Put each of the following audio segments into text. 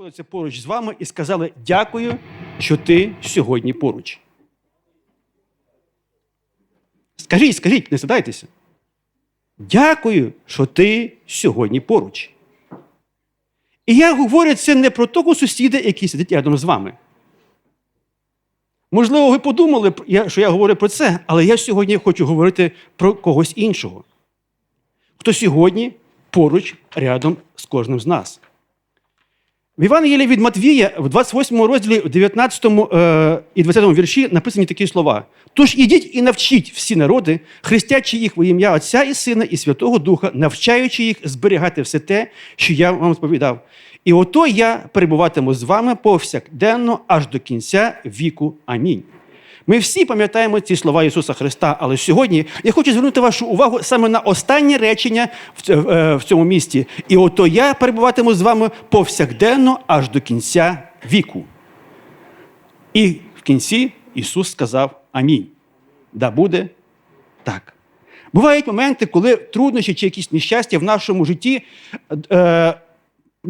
знаходяться поруч з вами і сказали дякую, що ти сьогодні поруч. Скажіть, скажіть, не задайтеся. Дякую, що ти сьогодні поруч. І я говорю це не про того сусіда, який сидить рядом з вами. Можливо, ви подумали, що я говорю про це, але я сьогодні хочу говорити про когось іншого, хто сьогодні поруч рядом з кожним з нас. В Євангелії від Матвія в 28 розділі, в 19 е, і 20 вірші написані такі слова: Тож ідіть і навчіть всі народи, хрестячи їх во ім'я Отця і Сина і Святого Духа, навчаючи їх зберігати все те, що я вам сповідав. І ото я перебуватиму з вами повсякденно аж до кінця віку. Амінь. Ми всі пам'ятаємо ці слова Ісуса Христа, але сьогодні я хочу звернути вашу увагу саме на останнє речення е, в цьому місті. І ото я перебуватиму з вами повсякденно аж до кінця віку. І в кінці Ісус сказав Амінь. Да буде так. Бувають моменти, коли труднощі чи якісь нещастя в нашому житті е,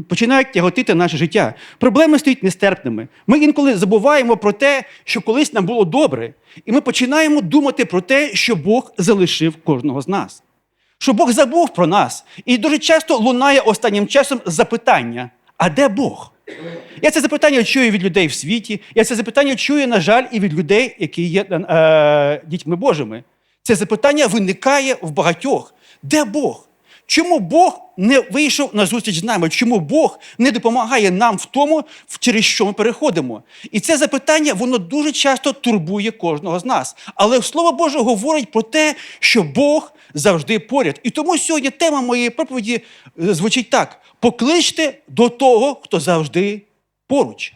починають тяготити наше життя. Проблеми стають нестерпними. Ми інколи забуваємо про те, що колись нам було добре, і ми починаємо думати про те, що Бог залишив кожного з нас. Що Бог забув про нас. І дуже часто лунає останнім часом запитання: а де Бог? Я це запитання чую від людей в світі. Я це запитання чую, на жаль, і від людей, які є е, дітьми Божими. Це запитання виникає в багатьох. Де Бог? Чому Бог не вийшов на зустріч з нами? Чому Бог не допомагає нам в тому, через що ми переходимо? І це запитання воно дуже часто турбує кожного з нас. Але Слово Боже говорить про те, що Бог завжди поряд. І тому сьогодні тема моєї проповіді е, звучить так: покличте до того, хто завжди поруч.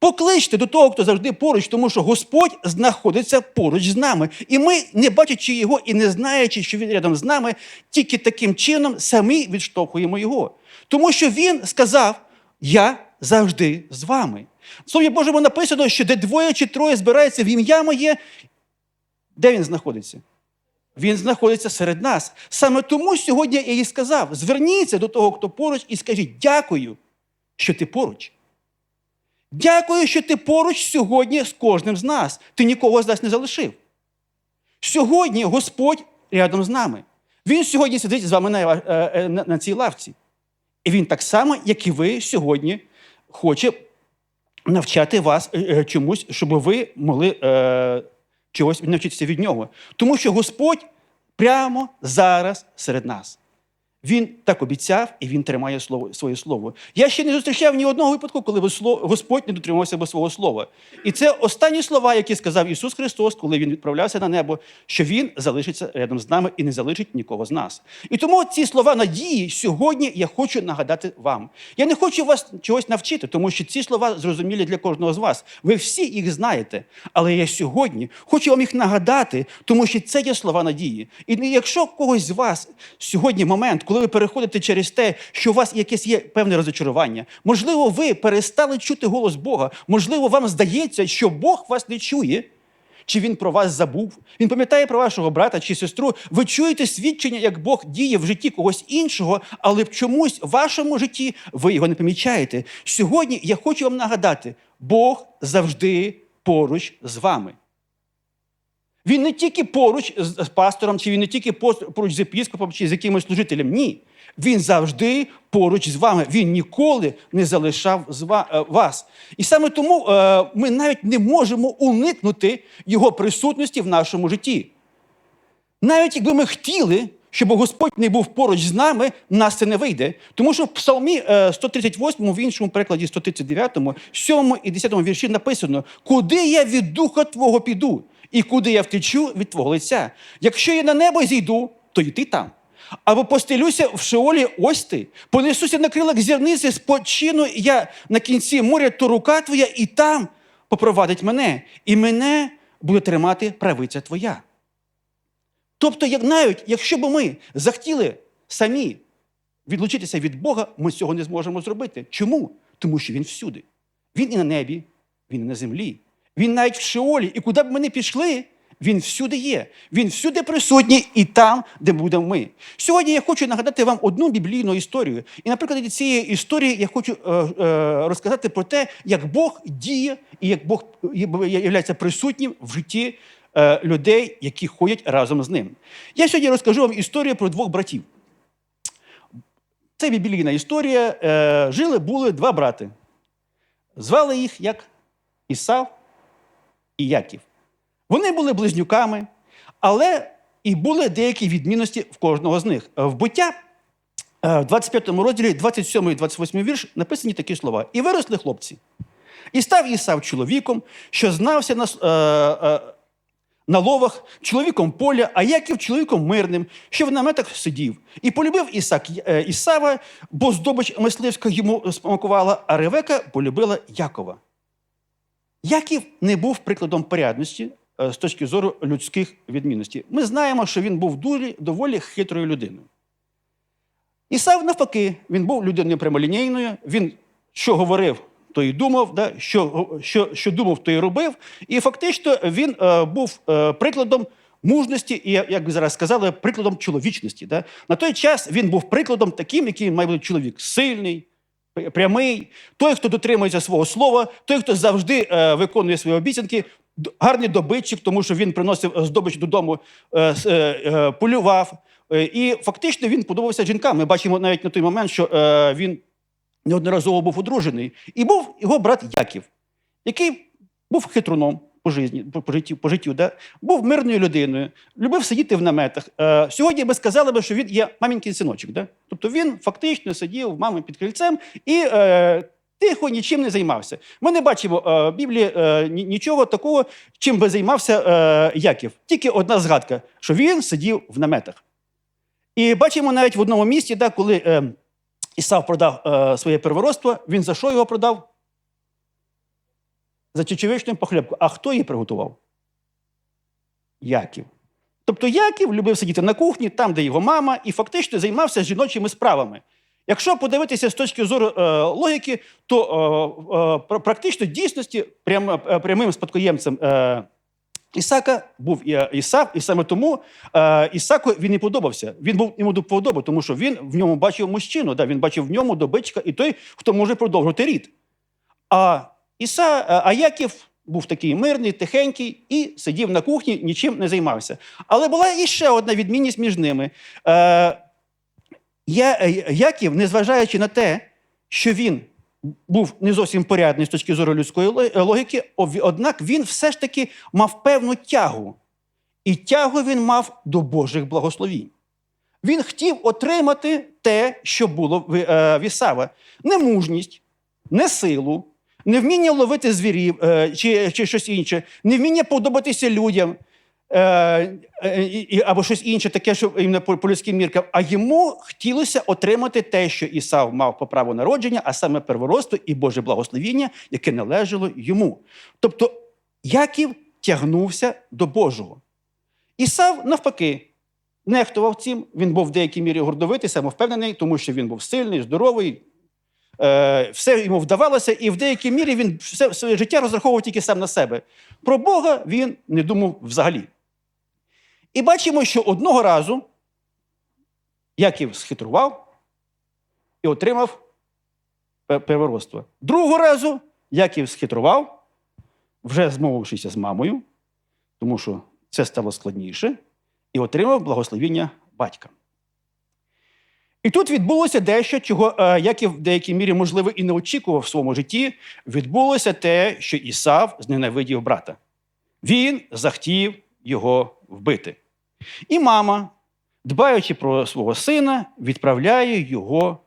Покличте до того, хто завжди поруч, тому що Господь знаходиться поруч з нами. І ми, не бачачи його і не знаючи, що він рядом з нами, тільки таким чином самі відштовхуємо його. Тому що він сказав: Я завжди з вами. В Слові Божому написано, що де двоє чи троє збираються в ім'я моє, де він знаходиться? Він знаходиться серед нас. Саме тому сьогодні я їй сказав: зверніться до того, хто поруч, і скажіть дякую, що ти поруч. Дякую, що ти поруч сьогодні з кожним з нас. Ти нікого з нас не залишив. Сьогодні Господь рядом з нами. Він сьогодні сидить з вами на, е, е, на, на цій лавці. І він так само, як і ви сьогодні, хоче навчати вас е, е, чомусь, щоб ви могли е, чогось навчитися від нього. Тому що Господь прямо зараз серед нас. Він так обіцяв, і він тримає слово, своє слово. Я ще не зустрічав ні одного випадку, коли Господь не дотримався би свого слова. І це останні слова, які сказав Ісус Христос, коли Він відправлявся на небо, що Він залишиться рядом з нами і не залишить нікого з нас. І тому ці слова надії сьогодні я хочу нагадати вам. Я не хочу вас чогось навчити, тому що ці слова зрозумілі для кожного з вас. Ви всі їх знаєте. Але я сьогодні хочу вам їх нагадати, тому що це є слова надії. І якщо когось з вас сьогодні момент, коли ви переходите через те, що у вас якесь є певне розочарування, можливо, ви перестали чути голос Бога, можливо, вам здається, що Бог вас не чує. Чи він про вас забув? Він пам'ятає про вашого брата чи сестру. Ви чуєте свідчення, як Бог діє в житті когось іншого, але чомусь в вашому житті ви його не помічаєте. Сьогодні я хочу вам нагадати: Бог завжди поруч з вами. Він не тільки поруч з пастором, чи він не тільки поруч з епіскопом, чи з якимось служителем. Ні. Він завжди поруч з вами. Він ніколи не залишав е, вас. І саме тому е, ми навіть не можемо уникнути його присутності в нашому житті. Навіть якби ми хотіли, щоб Господь не був поруч з нами, нас це не вийде. Тому що в Псалмі е, 138, в іншому перекладі 139, 7 і 10 вірші написано: Куди я від духа Твого піду, і куди я втечу від Твого лиця? Якщо я на небо зійду, то й ти там. Або постелюся в Шеолі, ось ти, понесуся на крилах зірниці, спочину я на кінці моря, то рука твоя і там попровадить мене, і мене буде тримати правиця твоя. Тобто, як навіть якщо б ми захотіли самі відлучитися від Бога, ми цього не зможемо зробити. Чому? Тому що Він всюди. Він і на небі, він і на землі. Він навіть в Шеолі. І куди б ми не пішли, Він всюди є. Він всюди присутній і там, де будемо ми. Сьогодні я хочу нагадати вам одну біблійну історію. І, наприклад, цієї історії я хочу е, е, розказати про те, як Бог діє і як Бог є присутнім в житті е, людей, які ходять разом з ним. Я сьогодні розкажу вам історію про двох братів. Це біблійна історія. Е, жили були два брати. Звали їх як Ісав і Яків. Вони були близнюками, але і були деякі відмінності в кожного з них. В буття е, в 25 розділі, 27 і 28 вірш, написані такі слова: І виросли хлопці. І став Ісав чоловіком, що знався на, е, е, на ловах, чоловіком поля, а Яків чоловіком мирним, що в наметах сидів. І полюбив Ісак е, Ісава, бо здобич мисливська йому смакувала, а Ревека полюбила Якова. Яків не був прикладом порядності е, з точки зору людських відмінностей. Ми знаємо, що він був дуже, доволі хитрою людиною. Ісав, навпаки, він був людиною прямолінійною, він що говорив, то і думав, да? що, що, що думав, то і робив. І фактично він е, був е, прикладом мужності і, як ви зараз сказали, прикладом чоловічності. Да? На той час він був прикладом таким, який має бути чоловік сильний, прямий, той, хто дотримується свого слова, той, хто завжди е, виконує свої обіцянки, гарний добитчик, тому що він приносив здобич додому, е, е, е, полював. Е, І фактично він подобався жінкам. Ми бачимо навіть на той момент, що е, він неодноразово був одружений. І був його брат Яків, який був хитруном по житті, по, життю, по життю да? був мирною людиною, любив сидіти в наметах. Е, сьогодні би сказали, би, що він є мамінький синочок. Да? Тобто він фактично сидів мами під крильцем і е, тихо нічим не займався. Ми не бачимо е, в Біблії е, нічого такого, чим би займався е, Яків. Тільки одна згадка, що він сидів в наметах. І бачимо навіть в одному місці, да, коли е, Ісав продав е, своє первородство, він за що його продав? За чечевичну похлебку. А хто її приготував? Яків. Тобто Яків любив сидіти на кухні, там, де його мама, і фактично займався жіночими справами. Якщо подивитися з точки зору е, логіки, то е, е, практично в дійсності прям, е, прямим спадкоємцем е, Ісака був і- Ісав, і саме тому е, Ісаку він не подобався. Він був йому до вподоби, тому що він в ньому бачив мужчину, да, він бачив в ньому добичка і той, хто може продовжувати рід. А Іса, е, а Яків був такий мирний, тихенький і сидів на кухні, нічим не займався. Але була іще одна відмінність між ними. Е, я, е, Яків, незважаючи на те, що він був не зовсім порядний з точки зору людської логіки, однак він все ж таки мав певну тягу. І тягу він мав до Божих благословінь. Він хотів отримати те, що було в Ісава. Не мужність, не силу, не вміння ловити звірів е, чи, чи щось інше, не вміння подобатися людям. Е, е, або щось інше, таке, що по людським міркам. А йому хотілося отримати те, що Ісав мав по праву народження, а саме перворосту і Боже благословіння, яке належало йому. Тобто Яків тягнувся до Божого. Ісав, навпаки, нехтував цим. Він був в деякій мірі гордовитий, самовпевнений, тому що він був сильний, здоровий. Е, все йому вдавалося, і в деякій мірі він все своє життя розраховував тільки сам на себе. Про Бога він не думав взагалі. І бачимо, що одного разу Яків схитрував і отримав первородство. Другого разу Яків схитрував, вже змовившися з мамою, тому що це стало складніше, і отримав благословіння батька. І тут відбулося дещо, чого е, Яків в деякій мірі, можливо, і не очікував в своєму житті. Відбулося те, що Ісав зненавидів брата. Він захотів його вбити. І мама, дбаючи про свого сина, відправляє його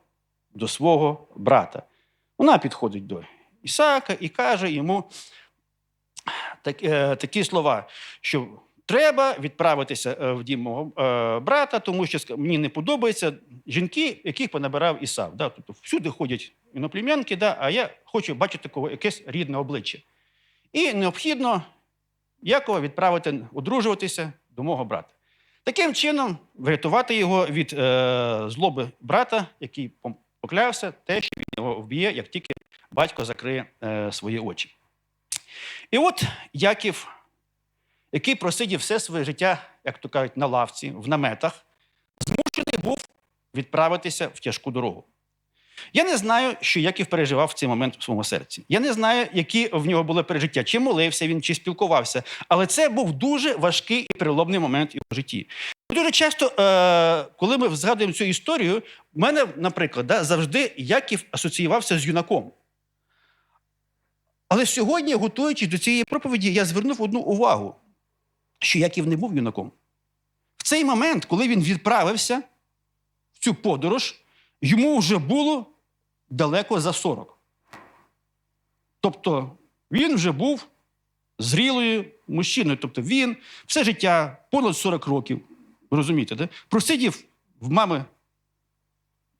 до свого брата. Вона підходить до Ісака і каже йому так, е, такі слова, що треба відправитися е, в дім мого е, брата, тому що мені не подобаються жінки, яких понабирав Ісав. Да? Тобто всюди ходять іноплем'янки, да? а я хочу бачити такого якесь рідне обличчя. І необхідно Якова відправити одружуватися до мого брата. Таким чином, врятувати його від е, злоби брата, який поклявся, те, що він його вб'є, як тільки батько закриє е, свої очі. І от Яків, який просидів все своє життя, як то кажуть, на лавці, в наметах, змушений був відправитися в тяжку дорогу. Я не знаю, що Яків переживав в цей момент в своєму серці. Я не знаю, які в нього були пережиття, чи молився він, чи спілкувався. Але це був дуже важкий і переломний момент його житті. Дуже часто, е, коли ми згадуємо цю історію, в мене, наприклад, завжди Яків асоціювався з юнаком. Але сьогодні, готуючись до цієї проповіді, я звернув одну увагу, що Яків не був юнаком. В цей момент, коли він відправився в цю подорож, йому вже було далеко за 40. Тобто він вже був зрілою мужчиною. Тобто він все життя, понад 40 років, розумієте, да? просидів в мами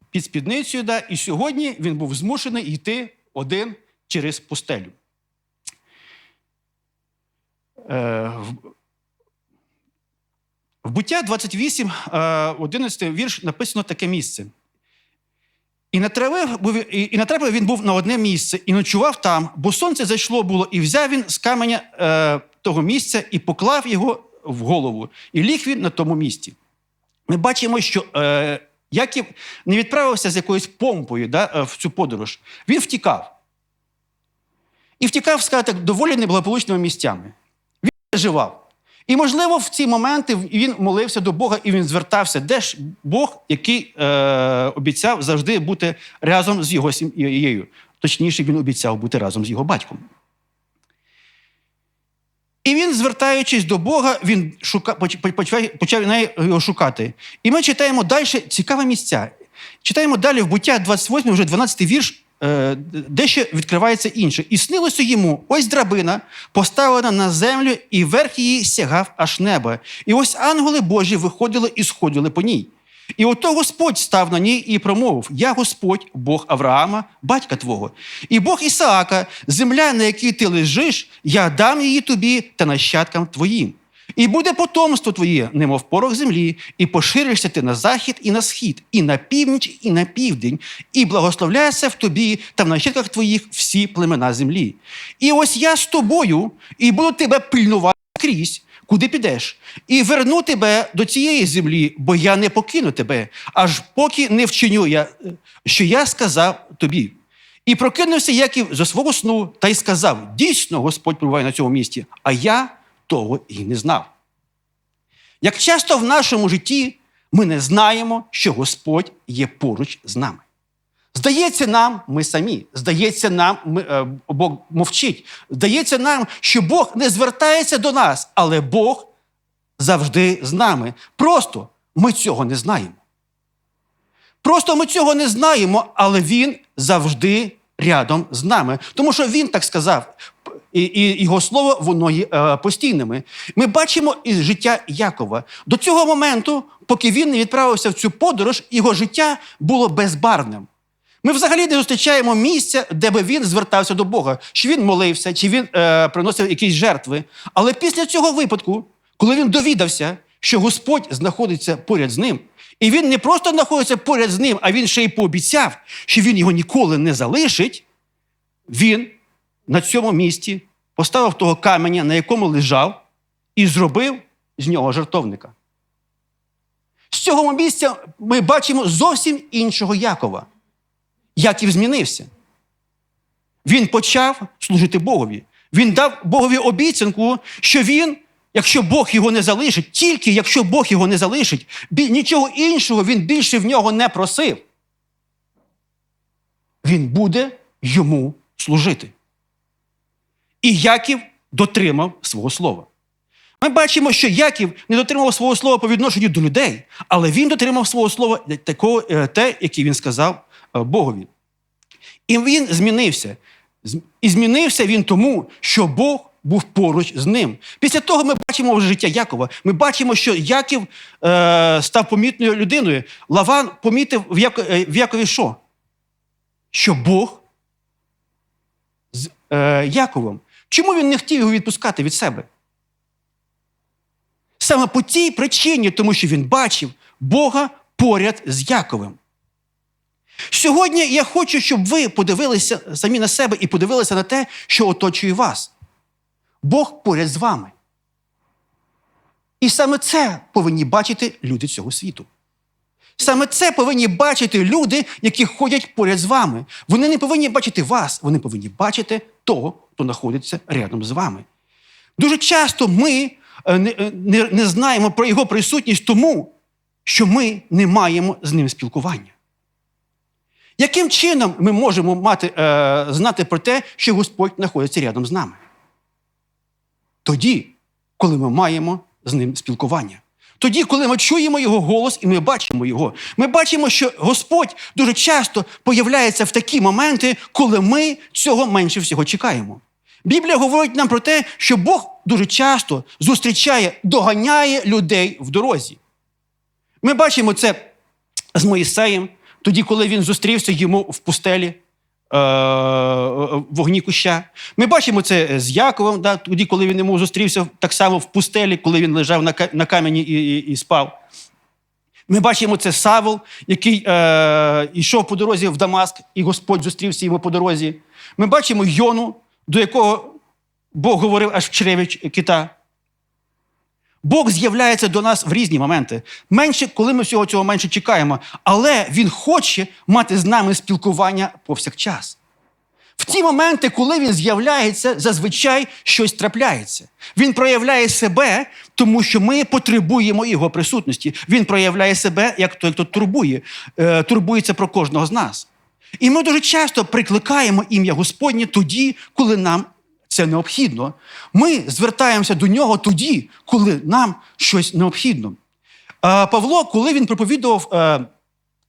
під спідницею, да? і сьогодні він був змушений йти один через пустелю. Е, в- буття 28, е, 11 вірш написано таке місце. І натрапив, він був на одне місце і ночував там, бо сонце зайшло було, і взяв він з каменя е, того місця і поклав його в голову, і ліг він на тому місці. Ми бачимо, що е, Яків не відправився з якоюсь помпою да, е, в цю подорож. Він втікав. І втікав, сказати, доволі неблагополучними місцями. Він переживав. І, можливо, в ці моменти він молився до Бога і він звертався, де ж Бог, який е, обіцяв завжди бути разом з його сім'єю. Точніше, він обіцяв бути разом з його батьком. І він, звертаючись до Бога, він шука, почав, його шукати. І ми читаємо далі цікаві місця. Читаємо далі в буття 28, вже 12 вірш, дещо відкривається інше. І снилося йому ось драбина, поставлена на землю, і верх її сягав аж неба. І ось ангели Божі виходили і сходили по ній. І ото Господь став на ній і промовив: Я Господь, Бог Авраама, батька твого, і Бог Ісаака, земля, на якій ти лежиш, я дам її тобі та нащадкам твоїм. І буде потомство твоє, немов порох землі, і поширишся ти на захід і на схід, і на північ, і на південь, і благословляється в тобі та в нащадках твоїх всі племена землі. І ось я з тобою, і буду тебе пильнувати скрізь, куди підеш, і верну тебе до цієї землі, бо я не покину тебе, аж поки не вчиню я, що я сказав тобі. І прокинувся Яків зі свого сну та й сказав: дійсно, Господь перебуває на цьому місці, а я того і не знав. Як часто в нашому житті ми не знаємо, що Господь є поруч з нами. Здається нам, ми самі. Здається нам, ми, е, Бог мовчить. Здається нам, що Бог не звертається до нас, але Бог завжди з нами. Просто ми цього не знаємо. Просто ми цього не знаємо, але Він завжди рядом з нами. Тому що Він так сказав, і, і його слово воно є е, постійними. Ми бачимо із життя Якова. До цього моменту, поки він не відправився в цю подорож, його життя було безбарвним. Ми взагалі не зустрічаємо місця, де би він звертався до Бога, чи він молився, чи він е, приносив якісь жертви. Але після цього випадку, коли він довідався, що Господь знаходиться поряд з ним, і він не просто знаходиться поряд з ним, а він ще й пообіцяв, що він його ніколи не залишить, він на цьому місці поставив того каменя, на якому лежав, і зробив з нього жертовника. З цього місця ми бачимо зовсім іншого Якова. Яків змінився. Він почав служити Богові. Він дав Богові обіцянку, що він, якщо Бог його не залишить, тільки якщо Бог його не залишить, нічого іншого він більше в нього не просив. Він буде йому служити. І Яків дотримав свого слова. Ми бачимо, що Яків не дотримав свого слова по відношенню до людей, але він дотримав свого слова такого, е, те, яке він сказав е, Богові. І він змінився. І змінився він тому, що Бог був поруч з ним. Після того ми бачимо вже життя Якова. Ми бачимо, що Яків е, став помітною людиною. Лаван помітив в, Яко, е, в Якові що? Що Бог з е, Яковом. Чому він не хотів його відпускати від себе? Саме по тій причині, тому що він бачив Бога поряд з Яковим. Сьогодні я хочу, щоб ви подивилися самі на себе і подивилися на те, що оточує вас. Бог поряд з вами. І саме це повинні бачити люди цього світу. Саме це повинні бачити люди, які ходять поряд з вами. Вони не повинні бачити вас, вони повинні бачити того, хто знаходиться рядом з вами. Дуже часто ми е, не, е, не знаємо про його присутність тому, що ми не маємо з ним спілкування. Яким чином ми можемо мати, е, знати про те, що Господь знаходиться рядом з нами? Тоді, коли ми маємо з ним спілкування. Тоді, коли ми чуємо його голос і ми бачимо його, ми бачимо, що Господь дуже часто появляється в такі моменти, коли ми цього менше всього чекаємо. Біблія говорить нам про те, що Бог дуже часто зустрічає, доганяє людей в дорозі. Ми бачимо це з Моїсеєм, тоді, коли він зустрівся йому в пустелі вогні куща. Ми бачимо це з Яковом, да, тоді, коли він йому зустрівся так само в пустелі, коли він лежав на камені і, і, і спав. Ми бачимо це Савол, який е, йшов по дорозі в Дамаск, і Господь зустрівся йому по дорозі. Ми бачимо Йону, до якого Бог говорив аж в чреві кита. Бог з'являється до нас в різні моменти. Менше, коли ми всього цього менше чекаємо, але Він хоче мати з нами спілкування повсякчас. В ті моменти, коли він з'являється, зазвичай щось трапляється. Він проявляє себе, тому що ми потребуємо його присутності. Він проявляє себе як той, хто турбує, е, турбується про кожного з нас. І ми дуже часто прикликаємо ім'я Господнє тоді, коли нам це необхідно. Ми звертаємося до нього тоді, коли нам щось необхідно. Павло, коли він проповідував е,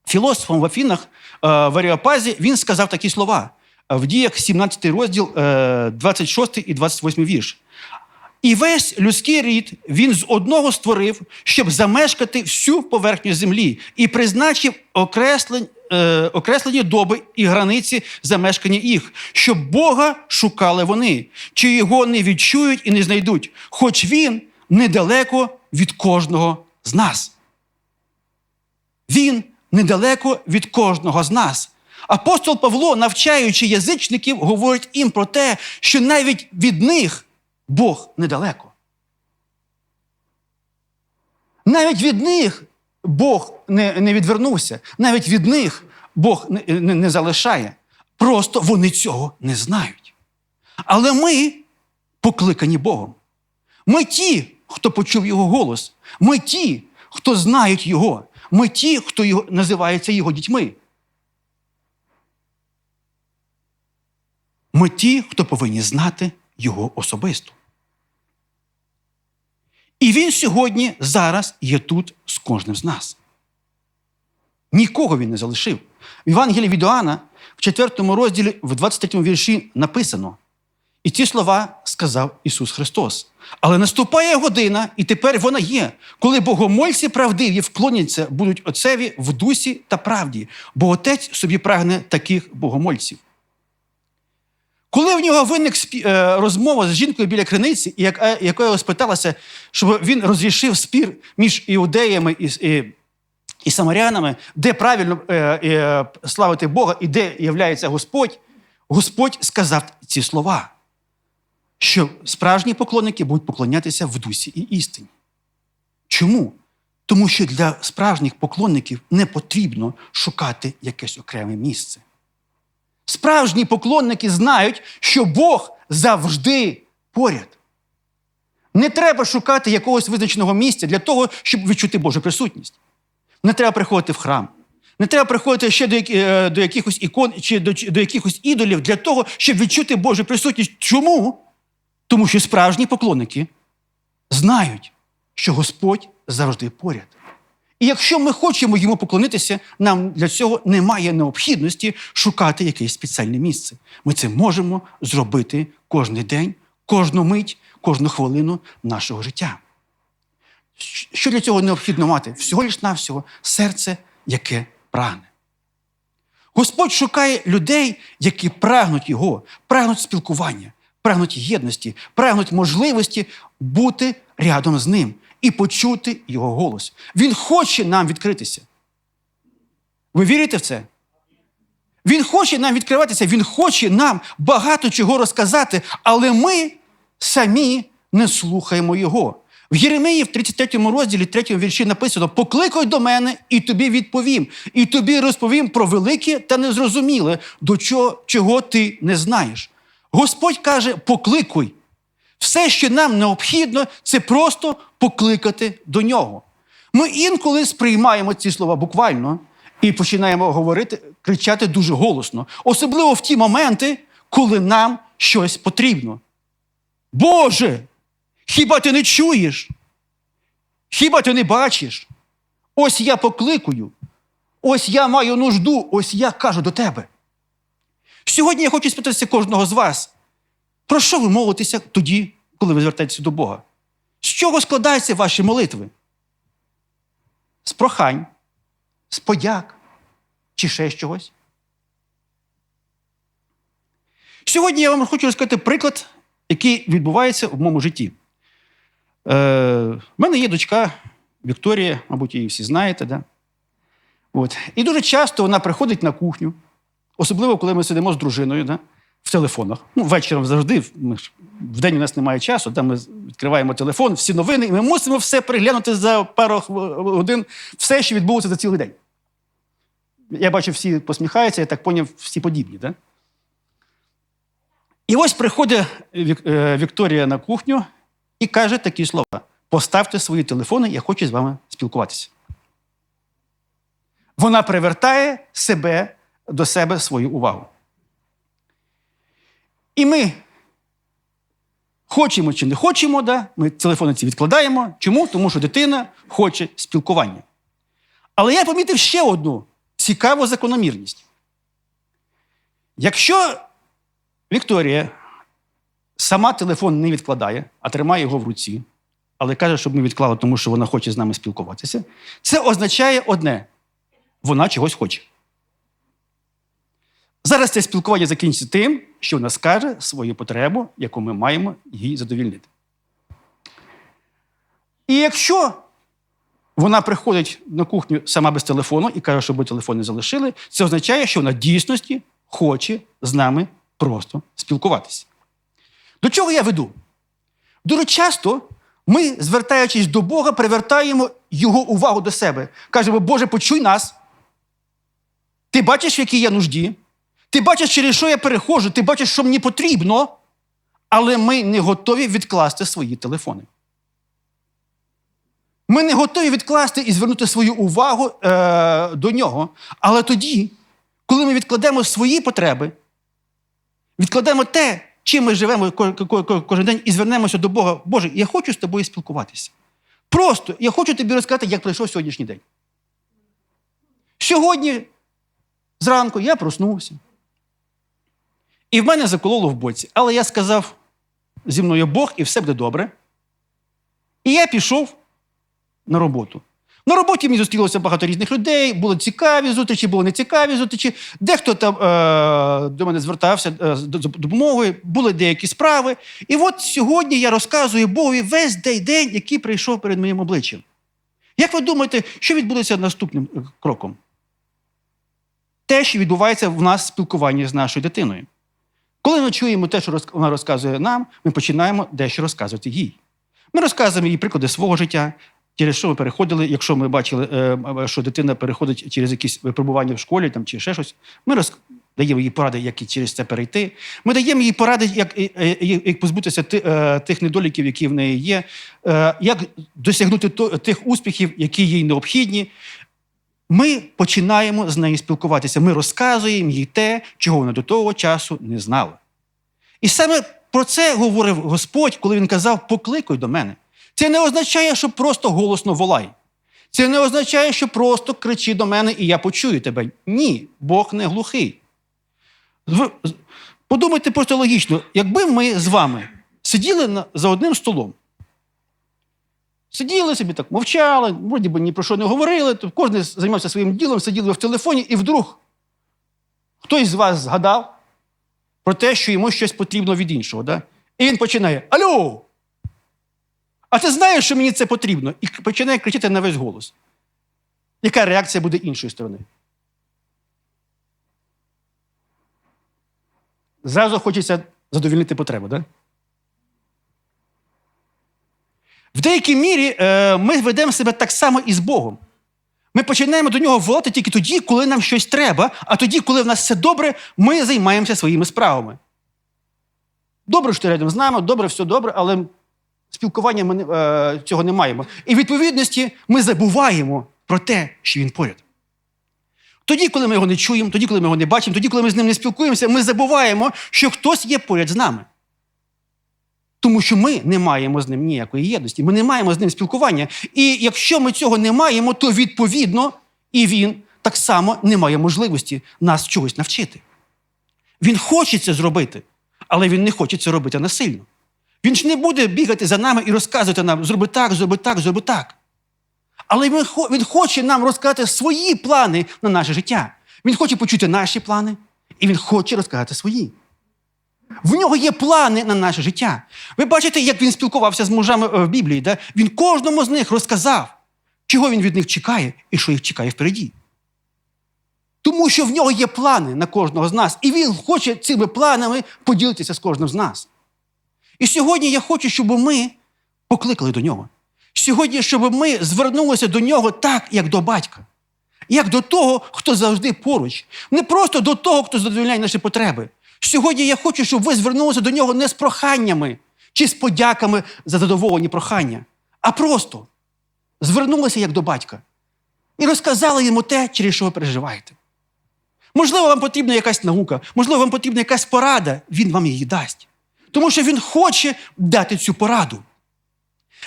філософом в Афінах е, в Аріопазі, він сказав такі слова Е, в діях 17 розділ, е, 26 і 28 вірш. І весь людський рід він з одного створив, щоб замешкати всю поверхню землі, і призначив окреслень, е, окреслені доби і границі замешкання їх, щоб Бога шукали вони, чи його не відчують і не знайдуть, хоч він недалеко від кожного з нас. Він недалеко від кожного з нас. Апостол Павло, навчаючи язичників, говорить їм про те, що навіть від них Бог недалеко. Навіть від них Бог не, не відвернувся, навіть від них Бог не, не, не залишає. Просто вони цього не знають. Але ми покликані Богом. Ми ті, хто почув його голос. Ми ті, хто знають його. Ми ті, хто його, називається його дітьми. Ми ті, хто повинні знати його особисто. І він сьогодні зараз є тут з кожним з нас. Нікого він не залишив. В Євангелії від Іоанна, в 4 розділі, в 23 вірші написано. І ці слова сказав Ісус Христос. Але наступає година, і тепер вона є, коли богомольці правдиві вклоняться будуть Отцеві в дусі та правді, бо Отець собі прагне таких богомольців. Коли в нього виник е, розмова з жінкою біля криниці, е, якою спиталася, щоб він розрішив спір між іудеями і, і, самарянами, де правильно е, е, славити Бога і де являється Господь, Господь сказав ці слова, що справжні поклонники будуть поклонятися в дусі і істині. Чому? Тому що для справжніх поклонників не потрібно шукати якесь окреме місце. Справжні поклонники знають, що Бог завжди поряд. Не треба шукати якогось визначеного місця для того, щоб відчути Божу присутність. Не треба приходити в храм. Не треба приходити ще до, е, до якихось ікон чи до, до якихось ідолів для того, щоб відчути Божу присутність. Чому? Тому що справжні поклонники знають, що Господь завжди поряд. І якщо ми хочемо йому поклонитися, нам для цього немає необхідності шукати якесь спеціальне місце. Ми це можемо зробити кожен день, кожну мить, кожну хвилину нашого життя. Що для цього необхідно мати? Всього лиш навсього серце, яке прагне. Господь шукає людей, які прагнуть його, прагнуть спілкування, прагнуть єдності, прагнуть можливості бути рядом з ним і почути його голос. Він хоче нам відкритися. Ви вірите в це? Він хоче нам відкриватися, він хоче нам багато чого розказати, але ми самі не слухаємо його. В Єремії в 33 розділі 3 вірші написано: Покликай до мене, і тобі відповім, і тобі розповім про велике та незрозуміле, до чого, чого ти не знаєш. Господь каже: покликуй. Все, що нам необхідно, це просто покликати до нього. Ми інколи сприймаємо ці слова буквально і починаємо говорити, кричати дуже голосно, особливо в ті моменти, коли нам щось потрібно. Боже, хіба ти не чуєш? Хіба ти не бачиш? Ось я покликую, ось я маю нужду, ось я кажу до тебе. Сьогодні я хочу спитатися кожного з вас. Про що ви молитеся тоді, коли ви звертаєтеся до Бога? З чого складаються ваші молитви? З прохань, з подяк чи ще з чогось? Сьогодні я вам хочу розказати приклад, який відбувається в моєму житті. Е, в мене є дочка Вікторія, мабуть, її всі знаєте. Да? От. І дуже часто вона приходить на кухню, особливо коли ми сидимо з дружиною да? в телефонах. Ну, вечором завжди, ми ж, в день у нас немає часу, да? ми відкриваємо телефон, всі новини, і ми мусимо все переглянути за пару годин, все, що відбулося за цілий день. Я бачу, всі посміхаються, я так поняв, всі подібні. Да? І ось приходить е, Вікторія на кухню і каже такі слова: поставте свої телефони, я хочу з вами спілкуватися. Вона привертає себе до себе свою увагу. І ми хочемо чи не хочемо, да? ми телефони ці відкладаємо. Чому? Тому що дитина хоче спілкування. Але я помітив ще одну цікаву закономірність. Якщо Вікторія сама телефон не відкладає, а тримає його в руці, але каже, щоб ми відклали, тому що вона хоче з нами спілкуватися. Це означає одне: вона чогось хоче. Зараз це спілкування закінчиться тим, що вона скаже свою потребу, яку ми маємо їй задовільнити. І якщо вона приходить на кухню сама без телефону і каже, щоб ви телефон не залишили, це означає, що вона дійсності хоче з нами просто спілкуватися. До чого я веду? Дуже часто ми, звертаючись до Бога, привертаємо Його увагу до себе. Кажемо, Боже, почуй нас. Ти бачиш, в якій я нужді. Ти бачиш, через що я переходжу, ти бачиш, що мені потрібно, але ми не готові відкласти свої телефони. Ми не готові відкласти і звернути свою увагу е, до нього. Але тоді, коли ми відкладемо свої потреби, відкладемо те, чим ми живемо ко- ко- ко- кожен день, і звернемося до Бога. Боже, я хочу з тобою спілкуватися. Просто я хочу тобі розказати, як пройшов сьогоднішній день. Сьогодні зранку я проснувся. І в мене закололо в боці. Але я сказав зі мною Бог, і все буде добре. І я пішов на роботу. На роботі мені зустрілося багато різних людей, були цікаві зустрічі, були нецікаві зустрічі. Дехто там е, до мене звертався е, з допомогою, були деякі справи. І от сьогодні я розказую Богові весь той день, який прийшов перед моїм обличчям. Як ви думаєте, що відбудеться наступним е, кроком? Те, що відбувається в нас в спілкуванні з нашою дитиною. Коли ми чуємо те, що вона розказує нам, ми починаємо дещо розказувати їй. Ми розказуємо їй приклади свого життя, через що ми переходили, якщо ми бачили, е, що дитина переходить через якісь випробування в школі там, чи ще щось, ми роз... даємо їй поради, як і через це перейти. Ми даємо їй поради, як, е, е, як позбутися тих недоліків, які в неї є, як досягнути тих успіхів, які їй необхідні. Ми починаємо з нею спілкуватися. Ми розказуємо їй те, чого вона до того часу не знала. І саме про це говорив Господь, коли він казав: покликай до мене. Це не означає, що просто голосно волай. Це не означає, що просто кричи до мене і я почую тебе. Ні, Бог не глухий. Подумайте просто логічно, якби ми з вами сиділи за одним столом, сиділи собі так, мовчали, вроді би ні про що не говорили, то кожен займався своїм ділом, сиділи в телефоні, і вдруг хтось з вас згадав про те, що йому щось потрібно від іншого. Да? І він починає: Алло! А ти знаєш, що мені це потрібно? І починає кричати на весь голос. Яка реакція буде іншої сторони? Зразу хочеться задовільнити потребу, так? В деякій мірі е, ми ведемо себе так само і з Богом. Ми починаємо до нього волати тільки тоді, коли нам щось треба, а тоді, коли в нас все добре, ми займаємося своїми справами. Добре, що ти рядом з нами, добре, все добре, але спілкування ми е, цього не маємо. І відповідності ми забуваємо про те, що він поряд. Тоді, коли ми його не чуємо, тоді, коли ми його не бачимо, тоді, коли ми з ним не спілкуємося, ми забуваємо, що хтось є поряд з нами. Тому що ми не маємо з ним ніякої єдності, ми не маємо з ним спілкування. І якщо ми цього не маємо, то відповідно і він так само не має можливості нас чогось навчити. Він хоче це зробити, але він не хоче це робити насильно. Він ж не буде бігати за нами і розказувати нам: зроби так, зроби так, зроби так. Але він, хоче нам розказати свої плани на наше життя. Він хоче почути наші плани, і він хоче розказати свої. В нього є плани на наше життя. Ви бачите, як він спілкувався з мужами е, в Біблії. Да? Він кожному з них розказав, чого він від них чекає і що їх чекає впереді. Тому що в нього є плани на кожного з нас, і він хоче цими планами поділитися з кожним з нас. І сьогодні я хочу, щоб ми покликали до нього. Сьогодні, щоб ми звернулися до нього так, як до батька, як до того, хто завжди поруч, не просто до того, хто задовольняє наші потреби. Сьогодні я хочу, щоб ви звернулися до нього не з проханнями чи з подяками за задоволені прохання, а просто звернулися як до батька і розказали йому те, через що ви переживаєте. Можливо, вам потрібна якась наука, можливо, вам потрібна якась порада, він вам її дасть. Тому що він хоче дати цю пораду.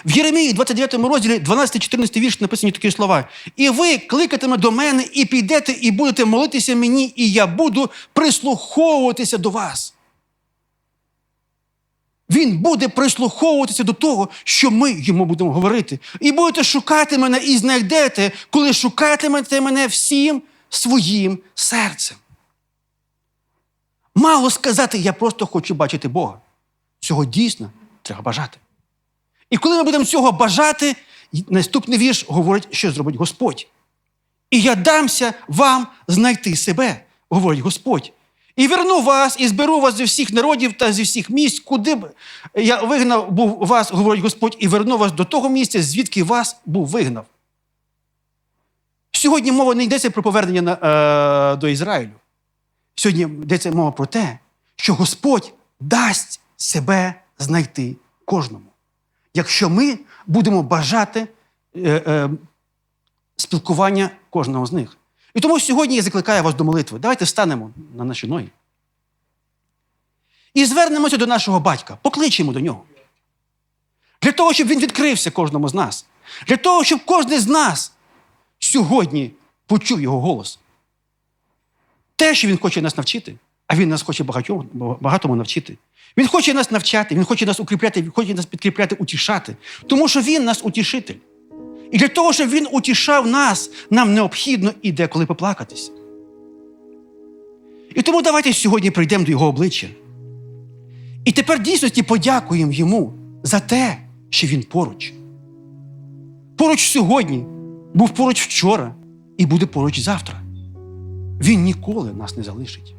В Єремії, 29 розділі, 12-14 вірш написані такі слова. І ви кликатиме до мене, і підете, і будете молитися мені, і я буду прислуховуватися до вас. Він буде прислуховуватися до того, що ми йому будемо говорити. І будете шукати мене і знайдете, коли шукатимете мене всім своїм серцем. Мало сказати, я просто хочу бачити Бога. Цього дійсно треба бажати. І коли ми будемо цього бажати, наступний вірш говорить, що зробить Господь. І я дамся вам знайти себе, говорить Господь. І верну вас, і зберу вас зі всіх народів та зі всіх місць, куди б я вигнав був вас, говорить Господь, і верну вас до того місця, звідки вас був вигнав. Сьогодні мова не йдеться про повернення на, е, до Ізраїлю. Сьогодні йдеться мова про те, що Господь дасть себе знайти кожному. Якщо ми будемо бажати е, е, спілкування кожного з них. І тому сьогодні я закликаю вас до молитви. Давайте встанемо на наші ноги. І звернемося до нашого батька, покличемо до нього. Для того, щоб він відкрився кожному з нас. Для того, щоб кожен з нас сьогодні почув його голос. Те, що він хоче нас навчити, а він нас хоче багатьом, багатому навчити. Він хоче нас навчати, він хоче нас укріпляти, він хоче нас підкріпляти, утішати. Тому що він нас утішитель. І для того, щоб він утішав нас, нам необхідно і деколи поплакатися. І тому давайте сьогодні прийдемо до його обличчя. І тепер дійсності подякуємо йому за те, що він поруч. Поруч сьогодні, був поруч вчора і буде поруч завтра. Він ніколи нас не залишить.